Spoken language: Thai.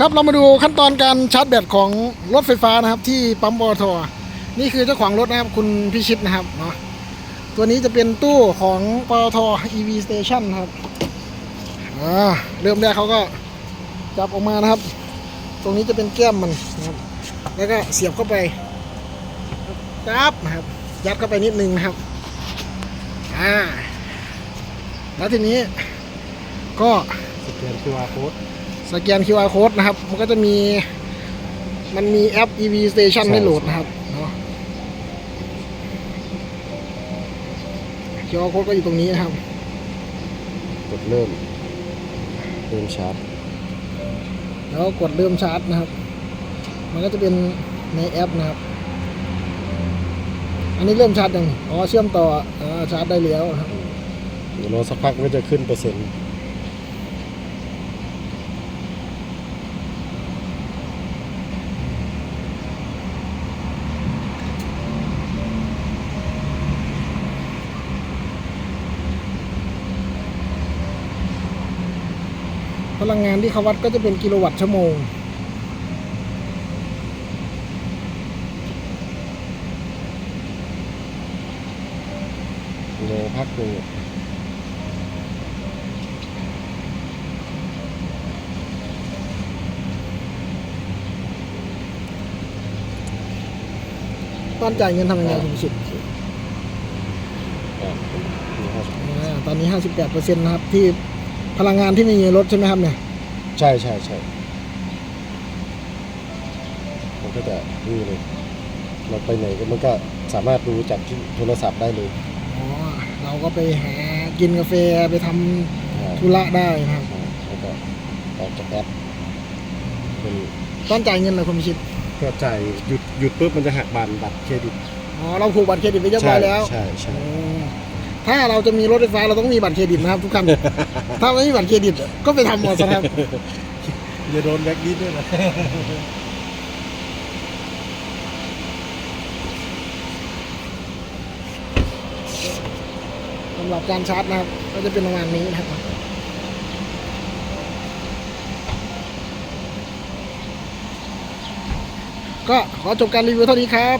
ครับเรามาดูขั้นตอนการชาร์จแบตของรถไฟฟ้านะครับ ที่ปั๊มปตทอนี่คือเจ้าของรถนะครับคุณพิชิตนะครับเนาะตัวนี้จะเป็นตู้ของปตทอ EV Station นครับอ่าเริ่มแรกเขาก็จับออกมานะครับ ตรงนี้จะเป็นแก้มมันนะครับ แล้วก็เสียบเข้าไปจับนะครับ ยัดเข้าไปนิดนึงนะครับอ่าแล้วทีนี้ก็สแกน QR code สแกน QR code นะครับ มันก็จะมีมันมีแอป EV Station ใช่ให้โหลดนะครับเนาะ QR code ก็อยู่ตรงนี้นะครับ กดเริ่ม เริ่มชาร์จ แล้วกดเริ่มชาร์จนะครับ มันก็จะเป็นในแอปนะครับ อันนี้เริ่มชาร์จยังอ๋อเชื่อมต่ออ่าชาร์จได้แล้วนะครับ เดี๋ยวรอสักพักก็จะขึ้นเปอร์เซ็นต์ พลังงานที่เขาวัดก็จะเป็นกิโลวัตต์ชั่วโมงรอพักหนึ่งตอนจ่ายเงินทำยังไงคุณสุดอะนี่ครับอ่าตอนนี้ 58%นะครับที่ พลังงานที่มีในรถใช่ไหมครับเนี่ย ใช่ใช่ใช่มันก็จะนี่เลย เราไปไหนก็มันก็สามารถดูจากที่โทรศัพท์ได้เลยอ๋อ เราก็ไปหากินกาแฟไปทำอ่าธุระได้นะครับ แล้วก็ออกจากแอปเป็นตอนจ่ายเงินเลยคุณพิชิต ก็จ่ายหยุดหยุดปุ๊บมันจะหักบันบัตรเครดิตอ๋อ เราผูกบัตรเครดิตไปเรียบร้อยแล้วใช่ใช่อ๋อ ถ้าเราจะมีรถไฟฟ้าเราต้องมีบัตรเครดิตนะครับ ทุกคัน ถ้าไม่มีบัตรเครดิต ก็ไปทำหมดซะครับอย่าโดนแบ็กดิสด้วยนะสำหรับการชาร์จนะครับ ก็จะเป็นประมาณนี้นะครับก็ขอจบการรีวิวเท่านี้ครับ